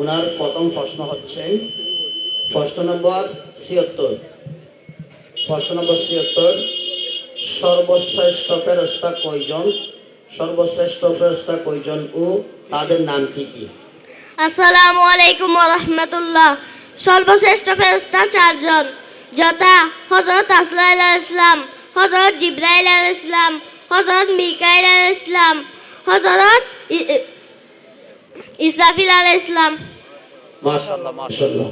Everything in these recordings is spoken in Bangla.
ওনার প্রথম প্রশ্ন হচ্ছে, প্রশ্ন নম্বর ছিয়াত্তর। প্রশ্ন নম্বর ছিয়াত্তর, সর্বশ্রেষ্ঠ ফেরস্তা কয়জন? সর্বশ্রেষ্ঠ ফেরস্তা কয়জন ও তাদের নাম কি কি? আসসালামু আলাইকুম রহমতুল্লাহ। সর্বশ্রেষ্ঠ ফেরস্তা চারজন। যথা হজরত আসলাইল ইসলাম হজরত জিব্রাইল ইসলাম হজরত মিকাইল ইসলাম হজরত ইসরাফিল আল ইসলাম মাশাল্লাহ মাশাল্লাহ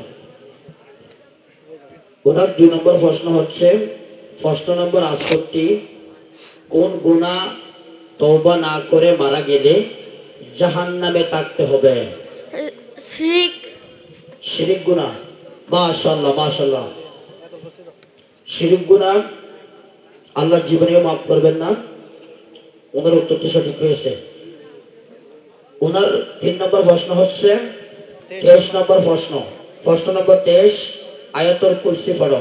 ওনার দুই নম্বর প্রশ্ন হচ্ছে প্রশ্ন নম্বর আটষট্টি কোন গুণা তওবা না করে মারা গেলে জাহান নামে থাকতে হবে? শ্রিক। শিরিক গুণা মাশাল্লাহ মাশাল্লাহ শিরিক গুণা আল্লাহ জীবনেও মাফ করবেন না। ওনার উত্তরটি সঠিক হয়েছে। ওনার তিন নম্বর প্রশ্ন হচ্ছে তেইশ নম্বর প্রশ্ন প্রশ্ন নম্বর তেইশ আয়াতর কুরসি পড়ো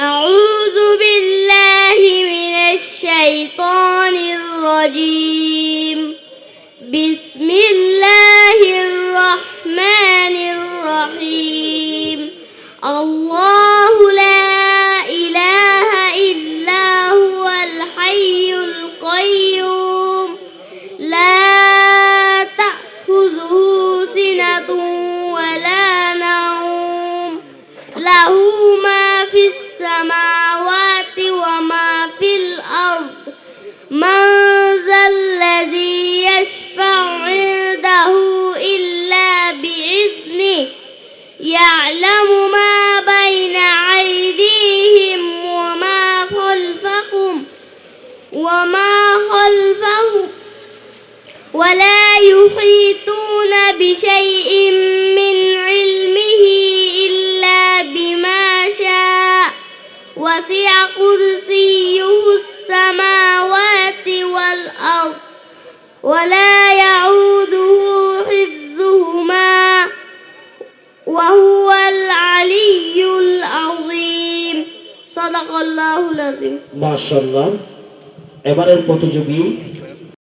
أعوذ بالله من الشيطان الرجيم بسم الله يعلم ما بين أيديهم وما خلفهم وما خلفهم ولا يحيطون بشيء من علمه إلا بما شاء. وسع كرسيه السماوات والأرض ولا সাদাকাল্লাহুল আজিম মাশাআল্লাহ। এবারের প্রতিযোগী